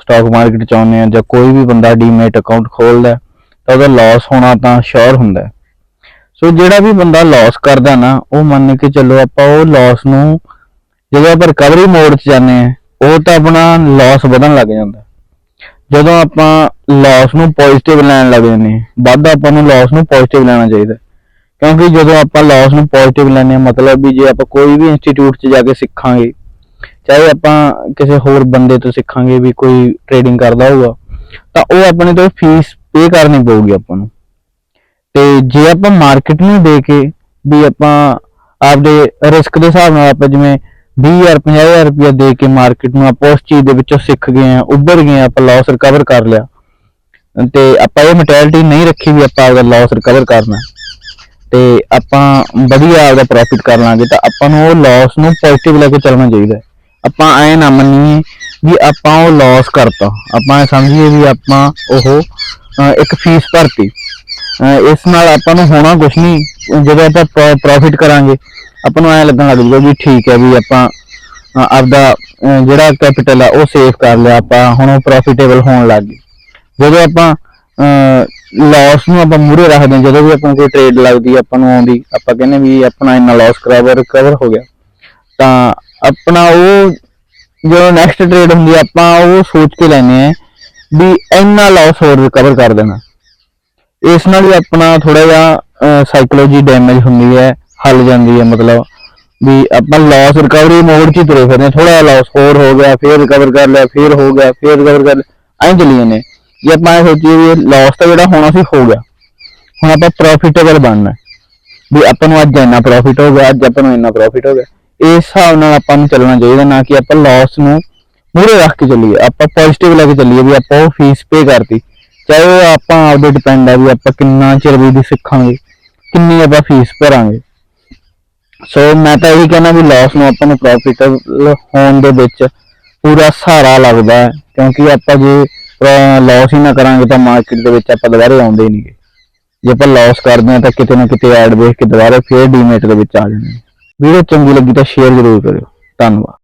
Stock market ਚ ਆਉਂਦੇ ਆ ਜਾਂ ਕੋਈ ਵੀ ਬੰਦਾ ਡੀਮੈਟ ਅਕਾਊਂਟ ਖੋਲਦਾ ਤਾਂ ਉਹਦਾ ਲਾਸ ਹੋਣਾ ਤਾਂ ਸ਼ੋਰ ਹੁੰਦਾ ਸੋ ਜਿਹੜਾ ਵੀ ਬੰਦਾ ਲਾਸ ਕਰਦਾ ਨਾ, ਉਹ ਮੰਨ ਕੇ ਚੱਲੋ ਆਪਾਂ ਉਹ ਲਾਸ ਨੂੰ ਜਦੋਂ ਆਪਾਂ ਰਿਕਵਰੀ ਮੋਡ 'ਚ ਜਾਂਦੇ ਆ ਉਹ ਤਾਂ ਆਪਣਾ ਲਾਸ ਵਧਣ ਲੱਗ ਜਾਂਦਾ। ਜਦੋਂ ਆਪਾਂ ਲਾਸ ਨੂੰ ਪੋਜ਼ਿਟਿਵ ਲੈਣ ਲੱਗ ਜਾਂਦੇ ਹਾਂ, ਵੱਧ ਆਪਾਂ ਨੂੰ ਲਾਸ ਨੂੰ ਪੋਜ਼ਿਟਿਵ ਲੈਣਾ ਚਾਹੀਦਾ ਕਿਉਂਕਿ ਜਦੋਂ ਆਪਾਂ ਲਾਸ ਨੂੰ ਪੋਜ਼ਿਟਿਵ ਲੈਂਦੇ ਹਾਂ, ਮਤਲਬ ਵੀ ਜੇ ਆਪਾਂ ਕੋਈ ਵੀ ਇੰਸਟੀਚਿਊਟ 'ਚ ਜਾ ਕੇ ਸਿੱਖਾਂਗੇ ਚਾਹੇ ਆਪਾਂ ਕਿਸੇ ਹੋਰ ਬੰਦੇ ਤੋਂ ਸਿੱਖਾਂਗੇ ਵੀ ਕੋਈ ਟ੍ਰੇਡਿੰਗ ਕਰਦਾ ਹੋਊਗਾ, ਤਾਂ ਉਹ ਆਪਣੇ ਤੋਂ ਫੀਸ ਪੇ ਕਰਨੀ ਪਊਗੀ ਆਪਾਂ ਨੂੰ। ਤੇ ਜੇ ਆਪਾਂ ਮਾਰਕੀਟ ਨੂੰ ਦੇ ਕੇ ਵੀ ਆਪਾਂ ਆਪਦੇ ਰਿਸਕ ਦੇ ਹਿਸਾਬ ਨਾਲ ਆਪਾਂ ਜਿਵੇਂ 20000 50000 ਰੁਪਇਆ ਦੇ ਕੇ ਮਾਰਕੀਟ ਨੂੰ ਆਪਾਂ ਉਸ ਚੀਜ਼ ਦੇ ਵਿੱਚੋਂ ਸਿੱਖ ਗਏ ਆ ਉੱਭਰ ਗਏ ਆ ਆਪਾਂ ਲਾਸ ਰਿਕਵਰ ਕਰ ਲਿਆ, ਤੇ ਆਪਾਂ ਇਹ ਮੈਂਟੈਲਿਟੀ ਨਹੀਂ ਰੱਖੀ ਵੀ ਆਪਾਂ ਆਪਦਾ ਲਾਸ ਰਿਕਵਰ ਕਰਨਾ। ਤੇ ਆਪਾਂ ਵਧੀਆ ਆਪਦਾ ਪ੍ਰੋਫਿਟ ਕਰ ਲਾਂਗੇ, ਤਾਂ ਆਪਾਂ ਨੂੰ ਉਹ ਲਾਸ ਨੂੰ ਪੋਜ਼ਿਟਿਵ ਲੈ ਕੇ ਚੱਲਣਾ ਚਾਹੀਦਾ। ਆਪਾਂ ਐ ਨਾ ਮੰਨੀਏ ਵੀ ਆਪਾਂ ਉਹ ਲਾਸ ਕਰਤਾ। ਆਪਾਂ ਇਹ ਸਮਝੀਏ ਵੀ ਆਪਾਂ ਉਹ ਇੱਕ ਫੀਸ ਭਰਤੀ। ਇਸ ਨਾਲ ਆਪਾਂ ਨੂੰ ਹੋਣਾ ਕੁਝ ਨਹੀਂ। ਜਦੋਂ ਆਪਾਂ ਪ੍ਰੋਫਿਟ ਕਰਾਂਗੇ, ਆਪਾਂ ਨੂੰ ਐ ਲੱਗਣ ਲੱਗ ਜੂਗਾ ਵੀ ਠੀਕ ਹੈ ਵੀ ਆਪਾਂ ਆਪਦਾ ਜਿਹੜਾ ਕੈਪੀਟਲ ਆ, ਉਹ ਸੇਵ ਕਰ ਲਿਆ। ਆਪਾਂ ਹੁਣ ਉਹ ਪ੍ਰੋਫਿਟੇਬਲ ਹੋਣ ਲੱਗ ਗਈ ਜਦੋਂ ਆਪਾਂ ਲਾਸ ਨੂੰ ਆਪਾਂ ਮੂਰੇ ਰੱਖਦੇ ਹਾਂ, ਜਦੋਂ ਵੀ ਆਪਾਂ ਨੂੰ ਕੋਈ ਟ੍ਰੇਡ ਲੱਗਦੀ ਆਪਾਂ ਨੂੰ ਆਉਂਦੀ, ਆਪਾਂ ਕਹਿੰਦੇ ਵੀ ਆਪਣਾ ਇੰਨਾ ਲਾਸ ਕਰਾਵਰ ਰਿਕਵਰ ਹੋ ਗਿਆ। ਤਾਂ ਆਪਣਾ ਉਹ ਜਦੋਂ ਨੈਕਸਟ ਟ੍ਰੇਡ ਹੁੰਦੀ ਆਪਾਂ ਉਹ ਸੋਚ ਕੇ ਲੈਨੇ ਆ ਵੀ ਇੰਨਾ ਲਾਸ ਹੋਰ ਰਿਕਵਰ ਕਰ ਦੇਣਾ। ਇਸ ਨਾਲ ਵੀ ਆਪਣਾ ਥੋੜਾ ਜਿਹਾ ਸਾਈਕੋਲੋਜੀ ਡੈਮੇਜ ਹੁੰਦੀ ਹੈ, ਹੱਲ ਜਾਂਦੀ ਹੈ ਮਤਲਬ ਵੀ ਆਪਾਂ ਲਾਸ ਰਿਕਵਰੀ ਮੋਡ 'ਚ ਹੀ ਤੁਰੇ ਫਿਰਦੇ ਥੋੜਾ ਲਾਸ ਹੋਰ ਹੋ ਗਿਆ, ਫਿਰ ਰਿਕਵਰ ਕਰ ਲਿਆ, ਫਿਰ ਹੋ ਗਿਆ, ਫਿਰ ਰਿਕਵਰ ਕਰ ਲਿਆ, ਐਂ ਚੱਲੀ ਜਾਂਦੇ ਜੇ ਆਪਾਂ ਇਹ ਸੋਚੀਏ ਵੀ ਲਾਸ ਤਾਂ ਜਿਹੜਾ ਹੋਣਾ ਸੀ, ਹੋ ਗਿਆ। ਹੁਣ ਆਪਾਂ ਪ੍ਰੋਫਿਟੇਬਲ ਬਣਨਾ ਵੀ ਆਪਾਂ ਨੂੰ ਅੱਜ ਇੰਨਾ ਪ੍ਰੋਫਿਟ ਹੋ ਗਿਆ, ਅੱਜ ਆਪਾਂ ਨੂੰ ਇੰਨਾ ਪ੍ਰੋਫਿਟ ਹੋ ਗਿਆ। ਇਸ ਹਿਸਾਬ ਨਾਲ ਆਪਾਂ ਨੂੰ ਚੱਲਣਾ ਚਾਹੀਦਾ, ਨਾ ਕਿ ਆਪਾਂ ਲਾਸ ਨੂੰ ਮੂਹਰੇ ਰੱਖ ਕੇ ਚੱਲੀਏ, ਆਪਾਂ ਪੋਜ਼ਿਟਿਵ ਲੈ ਕੇ ਚੱਲੀਏ ਵੀ ਆਪਾਂ ਉਹ ਫੀਸ ਪੇ ਕਰਤੀ। ਚਾਹੇ ਉਹ ਆਪਾਂ ਆਪਦੇ ਡਿਪੈਂਡ ਆ ਵੀ ਆਪਾਂ ਕਿੰਨਾ ਚਿਰ ਵੀ ਸਿੱਖਾਂਗੇ, ਕਿੰਨੀ ਆਪਾਂ ਫੀਸ ਭਰਾਂਗੇ। ਸੋ ਮੈਂ ਤਾਂ ਇਹੀ ਕਹਿਣਾ ਵੀ ਲਾਸ ਨੂੰ ਆਪਾਂ ਨੂੰ ਪ੍ਰੋਫਿਟਲ ਹੋਣ ਦੇ ਵਿੱਚ ਪੂਰਾ ਸਹਾਰਾ ਲੱਗਦਾ ਹੈ, ਕਿਉਂਕਿ ਆਪਾਂ ਜੇ ਲਾਸ ਹੀ ਨਾ ਕਰਾਂਗੇ ਤਾਂ ਮਾਰਕੀਟ ਦੇ ਵਿੱਚ ਆਪਾਂ ਦੁਬਾਰੇ ਆਉਂਦੇ ਹੀ ਨਹੀਂਗੇ ਜੇ ਆਪਾਂ ਲਾਸ ਕਰਦੇ ਹਾਂ ਤਾਂ ਕਿਤੇ ਨਾ ਕਿਤੇ ਐਡ ਵੇਖ ਕੇ ਦੁਬਾਰਾ ਫੇਰ ਡੀਮੇਟ ਦੇ ਵਿੱਚ ਆ ਜਾਂਦੇ ਹਾਂ। ਵੀਡੀਓ ਚੰਗੀ ਲੱਗੀ ਤਾਂ ਸ਼ੇਅਰ ਜ਼ਰੂਰ ਕਰਿਓ। ਧੰਨਵਾਦ।